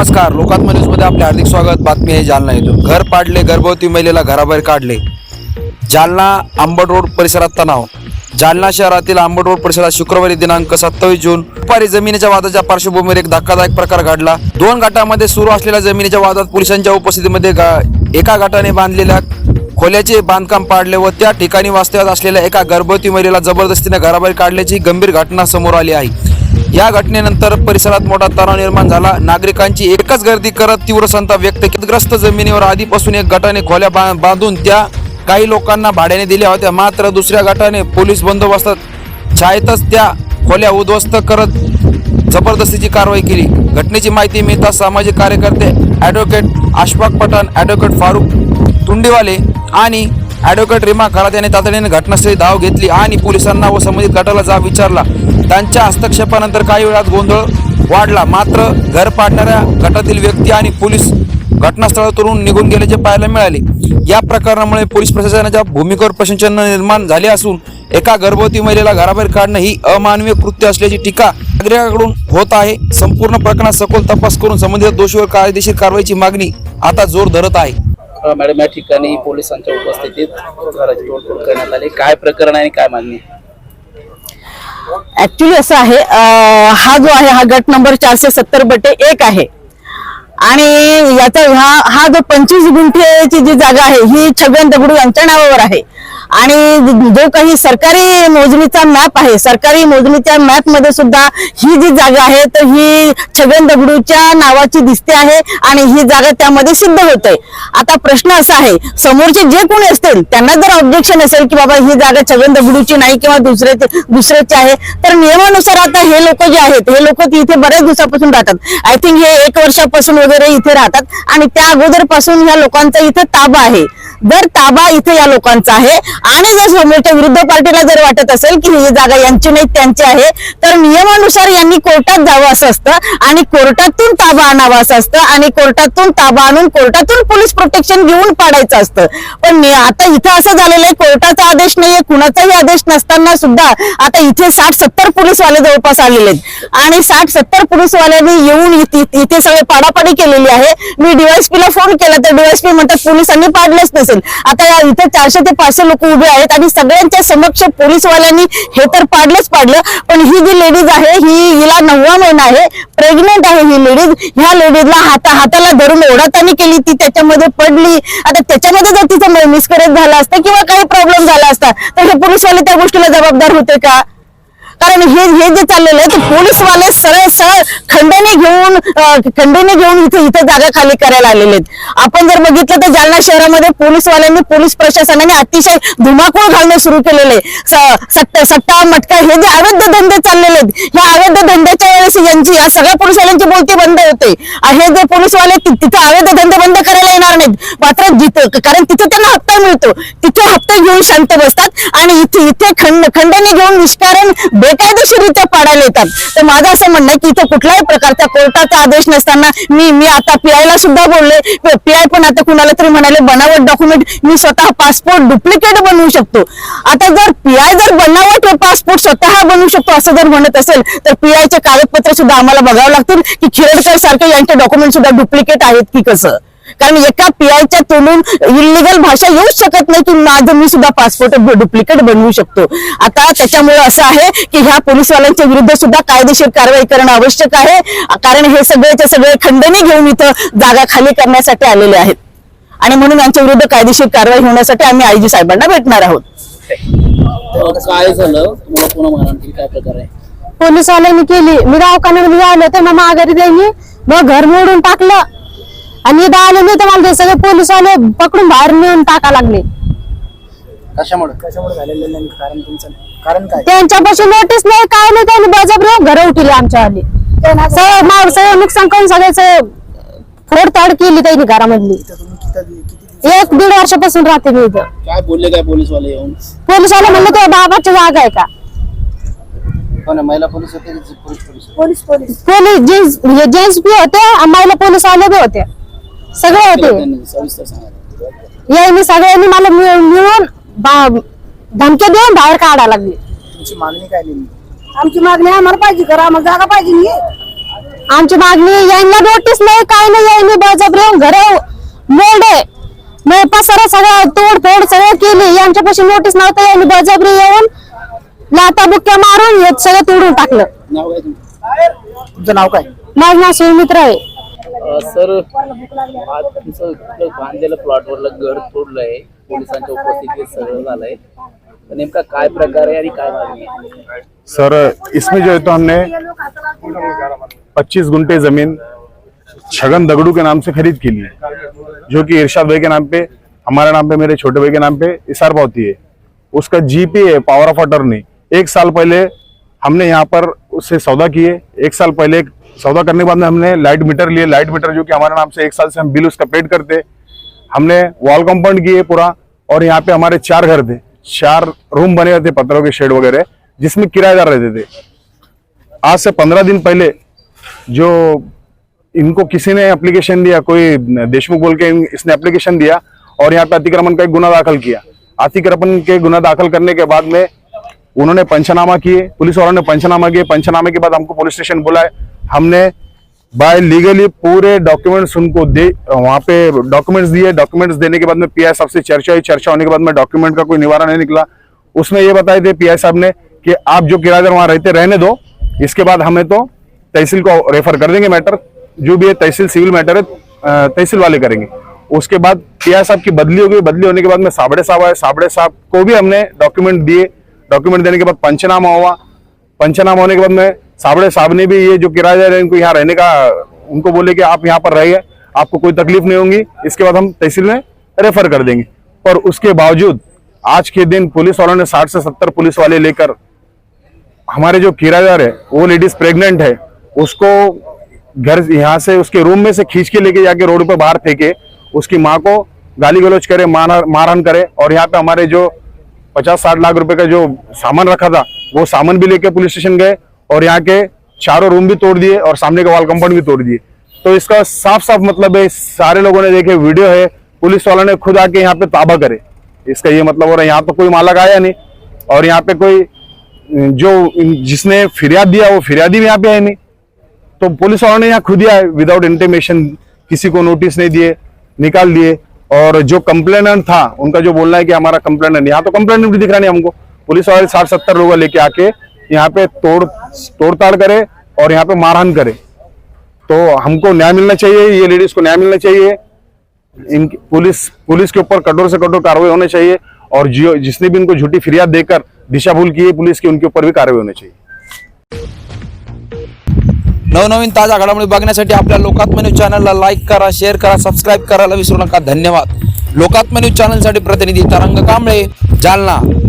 नमस्कार. लोकात्म न्यूजमध्ये आपले हार्दिक स्वागत. बातमी आहे जालना येथून घर पाडले गर्भवती महिलेला घराबाहेर काढले. जालना आंबट रोड परिसरात तणाव. जालना शहरातील आंबट रोड परिसरात शुक्रवारी दिनांक सत्तावीस जून दुपारी जमिनीच्या वादाच्या पार्श्वभूमीवर एक धक्कादायक प्रकार घडला. दोन गटामध्ये सुरू असलेल्या जमिनीच्या वादात पोलिसांच्या उपस्थितीमध्ये गा- एका गटाने बांधलेल्या खोल्याचे बांधकाम पाडले व त्या ठिकाणी वास्तव्यात असलेल्या एका गर्भवती महिलेला जबरदस्तीने घराबाहेर काढल्याची गंभीर घटना समोर आली आहे. या घटनेनंतर परिसरात मोठा तणाव निर्माण झाला. नागरिकांची एकच गर्दी करत तीव्र संताप व्यक्त ग्रस्त जमिनीवर आधीपासून एक गटाने खोल्या बांधून त्या काही लोकांना भाड्याने दिल्या होत्या. मात्र दुसऱ्या गटाने पोलीस बंदोबस्तात छायेतच त्या खोल्या उद्ध्वस्त करत जबरदस्तीची कारवाई केली. घटनेची माहिती मिळताच सामाजिक कार्यकर्ते ॲडव्होकेट आशफाक पठाण ॲडव्होकेट फारुख तुंडीवाले आणि ॲडव्होकेट रिमा खरात यांनी तातडीने घटनास्थळी धाव घेतली आणि पोलिसांना व संबंधित गटाला जाब विचारला. त्यांच्या हस्तक्षेपानंतर काही वेळात गोंधळ वाढला. मात्र घर पाडणाऱ्या गटातील व्यक्ती आणि पोलीस घटनास्थळातून निघून गेल्याचे पाहायला मिळाले. या प्रकरणामुळे पोलीस प्रशासनाच्या भूमिकेवर प्रशंसन निर्माण झाले असून एका गर्भवती महिलेला घराबाहेर काढणं ही अमानवीय कृत्य असल्याची टीका नागरिकांकडून होत आहे. संपूर्ण प्रकरणात सखोल तपास करून संबंधित दोषीवर कायदेशीर कारवाईची मागणी आता जोर धरत आहे. मॅडम या ठिकाणी पोलिसांच्या उपस्थितीत घराची तोडफोड करण्यात आली. काय प्रकरण आहे आणि काय मागणी ऍक्च्युली असं आहे हा जो आहे हा गट नंबर चारशे सत्तर बटे एक आहे. आणि याचा हा हा जो पंचवीस गुंठेची जी जागा आहे ही छगन दगडू यांच्या नावावर आहे. आणि जो काही सरकारी मोजणीचा मॅप आहे सरकारी मोजणीच्या मॅपमध्ये सुद्धा ही जी जागा आहे तर ही छगन दगडूच्या नावाची दिसते आहे आणि ही जागा त्यामध्ये सिद्ध होत. आता प्रश्न असा आहे समोरचे जे कोणी असतील त्यांना जर ऑब्जेक्शन असेल की बाबा ही जागा छगन दगडूची नाही किंवा दुसरे दुसऱ्याची आहे तर नियमानुसार आता हे लोक जे आहेत हे लोक इथे बऱ्याच दिवसापासून राहतात. आय थिंक हे एक वर्षापासून वगैरे इथे राहतात. आणि त्या अगोदरपासून ह्या लोकांचा इथे ताबा आहे. जर ताबा इथे या लोकांचा आहे. आणि जर समोरच्या विरुद्ध पार्टीला जर वाटत असेल की ही जागा यांची नाही त्यांची आहे तर नियमानुसार यांनी कोर्टात जावं असं असतं. आणि कोर्टातून ताबा आणावा असं असतं. आणि कोर्टातून ताबा आणून कोर्टातून पोलीस प्रोटेक्शन घेऊन पाडायचं असतं. पण आता इथं असं झालेलं आहे कोर्टाचा आदेश नाहीये कुणाचाही आदेश नसताना सुद्धा आता इथे साठ सत्तर पोलीसवाले जवळपास आलेले आहेत. आणि साठ सत्तर पोलीसवाल्यांनी येऊन इथे इथे सगळे पाडापाडी केलेली आहे. मी डीवायसपीला फोन केला तर डीवायसपी म्हणतात पोलिसांनी पाडलंच नसेल. आता या इथे चारशे ते पाचशे लोक उभे आहेत आणि सगळ्यांच्या समक्ष पोलीसवाल्यांनी हे तर पाडलंच पाडलं पण ही जी लेडीज आहे ही हिला नववा महिना आहे प्रेग्नेंट आहे ही लेडीज ह्या लेडीजला हाता हाताला धरून ओढातानी केली ती त्याच्यामध्ये पडली. आता त्याच्यामध्ये जर तिचं मिसकरेज झाला असतं किंवा काही प्रॉब्लेम झाला असता तर हे पोलीसवाले त्या गोष्टीला जबाबदार होते का? कारण हे हे जे चाललेलं आहे ते पोलीसवाले सरळ सरळ खंडणी घेऊन अं, खंडणी घेऊन इथे इथे जागा खाली करायला आलेले आहेत. आपण जर बघितलं तर जालना शहरामध्ये पोलीसवाल्यांनी पोलीस प्रशासनाने अतिशय धुमाकूळ घालणं सुरू केलेले आहे. सट्टा सट्टा मटका हे जे अवैध धंदे चाललेले आहेत ह्या अवैध धंद्याच्या वेळेस यांची या सगळ्या पोलीसवाल्यांची बोलती बंद होते. हे जे पोलीसवाले तिथे अवैध धंदे बंद करायला येणार नाहीत. मात्र जिथं कारण तिथे त्यांना हप्ता मिळतो. तिथे हप्ते घेऊन शांत बसतात आणि इथे इथे खंड खंडणी घेऊन निष्कारण बेकायदेशीरित्या पाडायला येतात. तर माझं असं म्हणणं आहे की इथे कुठल्याही प्रकारचा कोर्टाचा आदेश नसताना मी मी आता पीआयला सुद्धा बोलले. पीआय पण आता कुणाला तरी म्हणाले बनावट डॉक्युमेंट मी स्वतः पासपोर्ट डुप्लिकेट बनवू शकतो. आता जर पीआय जर बनावट पासपोर्ट स्वतः बनवू शकतो असं जर म्हणत असेल तर पीआयचे कागदपत्र सुद्धा आम्हाला बघावं लागतील की खिरडकर सारखे यांचे डॉक्युमेंट सुद्धा डुप्लिकेट आहेत की कसं? कारण एका पीआयच्या तोंडून इलिगल भाषा येऊच शकत नाही. की माझं मी सुद्धा पासपोर्ट डुप्लिकेट बनवू शकतो. आता त्याच्यामुळे असं आहे की ह्या पोलीसवाल्यांच्या विरुद्ध सुद्धा कायदेशीर कारवाई करणं आवश्यक आहे. कारण हे सगळेचे सगळे खंडणी घेऊन इथं जागा खाली करण्यासाठी आलेले आहेत. आणि म्हणून यांच्या विरुद्ध कायदेशीर कारवाई होण्यासाठी आम्ही आयजी साहेबांना भेटणार आहोत. अ, काय झालं? तुम्हाला पुन्हा मारहाण केली काय प्रकार आहे? पोलीसवाल्यांनी केली. मी दवाखान्यामध्ये आले तर मग माघारी त्यांनी मग घर मोडून टाकलं. आणि इथं आले नाही तर मला ते सगळे पोलीसवाले पकडून बाहेर नेऊन टाका लागले. कशामुळे? त्यांच्यापाशी नोटीस नाही काय नाही त्यांनी बजाबरी घर उठली आमच्या आली सगळं सगळं नुकसान करून सगळ्याच फोडताड केली त्यांनी घरामधली. एक दीड वर्षापासून राहते मी इथं. काय बोलले काय पोलीसवाले येऊन? पोलीसवाले म्हणलं तो बाबाची जागा आहे का? कोण आहे? महिला पोलीस होते की पुरुष पोलीस? पोलीस जेंट्स म्हणजे जेंट्स बी होते आणि महिला पोलीस वाले बी होते. सगळे होते. सविस्तर सांगा यांनी सगळ्यांनी मला मिळ- मिळून बा- धमक्या देऊन बाहेर काढायला लागली. आमची मागणी आम्हाला पाहिजे करा आम्हाला जागा पाहिजे नाही आमची मागणी यांना नोटीस नाही काय नाही यांनी बळजबरी घर मोडे मग पसारा सगळं तोडफोड सगळं केली यांच्यापाशी नोटीस नव्हतं यांनी बळजबरी येऊन लाता बुक्क्या मारून हे सगळं तोडून टाकलं. नाव काय तुमचं? तुमचं नाव काय? माझं नाव सुमित्र आहे. सर आज तुमचं बांधलेलं प्लॉटवरलं घर तोडलंय. पोलिसांच्या उपस्थितीत सगळं झालंय. तर नेमका काय प्रकार आहे आणि काय मागणी आहे? सर इसमें जो है तो हमने 25 गुंटे जमीन छगन दगड़ू के नाम से खरीद की ली जो कि इरशाद भाई के नाम पे हमारे नाम पे मेरे छोटे भाई के नाम पे इशार पावती है। उसका जीपी है पावर ऑफ अटर्नी एक साल पहले हमने यहाँ पर उससे सौदा किए एक साल पहले सौदा करने के बाद में हमने लाइट मीटर लिए। लाइट मीटर जो कि हमारे नाम से एक साल से हम बिल उसका पेड करते। हमने वॉल कंपाउंड किए पूरा और यहाँ पे हमारे चार घर थे। चार रूम बने हुए थे, पत्थरों के शेड वगैरह, जिसमें किराएदार रहते थे। आज से पंद्रह दिन पहले जो इनको किसी ने एप्लीकेशन दिया, कोई देशमुख बोल के इसने एप्लीकेशन दिया और यहाँ पे अतिक्रमण का एक गुना दाखिल किया। अतिक्रमण के गुना दाखिल करने के बाद में उन्होंने पंचनामा किए, पुलिस वालों ने पंचनामा किए। पंचनामे के बाद हमको पुलिस स्टेशन बुलाए हमने बाय लीगली पूरे डॉक्यूमेंट्स उनको दे, वहाँ पे डॉक्यूमेंट्स दिए। डॉक्यूमेंट्स देने के बाद में पीआई साहब से चर्चा हुई। चर्चा होने के बाद में डॉक्यूमेंट का कोई निवारण नहीं निकला। उसमें ये बताए थे पीआई साहब ने कि आप जो किराएदार वहाँ रहते, रहने दो। इसके बाद हमें तो तहसील को रेफर कर देंगे मैटर जो भी है तहसील सिविल मैटर है तहसील वाले करेंगे। उसके बाद पीआई साहब की बदली हो गई। बदली होने के बाद में साबड़े साहब आए। साबड़े साहब को भी हमने डॉक्यूमेंट दिए। डॉक्यूमेंट देने के बाद पंचनामा हुआ। पंचनामा होने के बाद में साबड़े साहब ने भी ये जो किराएदार है इनको यहाँ रहने का, उनको बोले कि आप यहाँ पर रहिए, आपको कोई तकलीफ़ नहीं होगी। इसके बाद हम तहसील में रेफर कर देंगे। पर उसके बावजूद, आज के दिन पुलिस वालों ने साठ से सत्तर पुलिस वाले लेकर हमारे जो किराएदार है, वो लेडीज़ प्रेग्नेंट है, उसको घर यहाँ से, उसके रूम में से खींच के लेके जाके रोड पर बाहर फेंके, उसकी माँ को गाली गलौज करे, मार, मारहान करे, और यहाँ पे हमारे जो पचास साठ लाख रुपए का जो सामान रखा था, वो सामान भी लेके पुलिस स्टेशन गए और यहाँ के चारों रूम भी तोड़ दिए और सामने का वॉल कंपाउंड भी तोड़ दिए। तो इसका साफ़ साफ़ मतलब है, सारे लोगों ने देखे वीडियो है, पुलिस वालों ने खुद आके यहाँ पे ताबा करे। इसका ये मतलब हो रहा है, यहाँ तो कोई मालक आया नहीं और यहाँ पे कोई, जो जिसने फिरियाद दिया, वो फिरियादी भी यहाँ पे है नहीं। तो पुलिस वालों ने यहाँ खुद ही विदाउट इंटीमेशन किसी को नोटिस नहीं दिए, निकाल दिए। और जो कंप्लेनेंट था, उनका जो बोलना है कि हमारा कंप्लेनेंट यहाँ तो कंप्लेनेंट भी दिख रहा नहीं हमको। पुलिस वाले साठ सत्तर लोग लेके आके यहाँ पे तोड़, तोड़ताड़ करे और यहाँ पे मारहान करे। तो हमको न्याय मिलना चाहिए, ये लेडीज़ को न्याय मिलना चाहिए। इन, पुलिस पुलिस के ऊपर कठोर से कठोर कार्रवाई होनी चाहिए और जियो, जिसने भी इनको झूठी फिरियाद देकर दिशा भूल की है, पुलिस की, उनके ऊपर भी कार्रवाई होनी चाहिए। नवनवीन ताज्या घडामोडी बघण्यासाठी आपल्या लोकात्म न्यूज़ चॅनलला लाईक करा शेअर करा सबस्क्राईब करायला विसरू नका धन्यवाद. लोकात्म न्यूज़ चॅनलसाठी प्रतिनिधी तरंग कांबळे, जालना.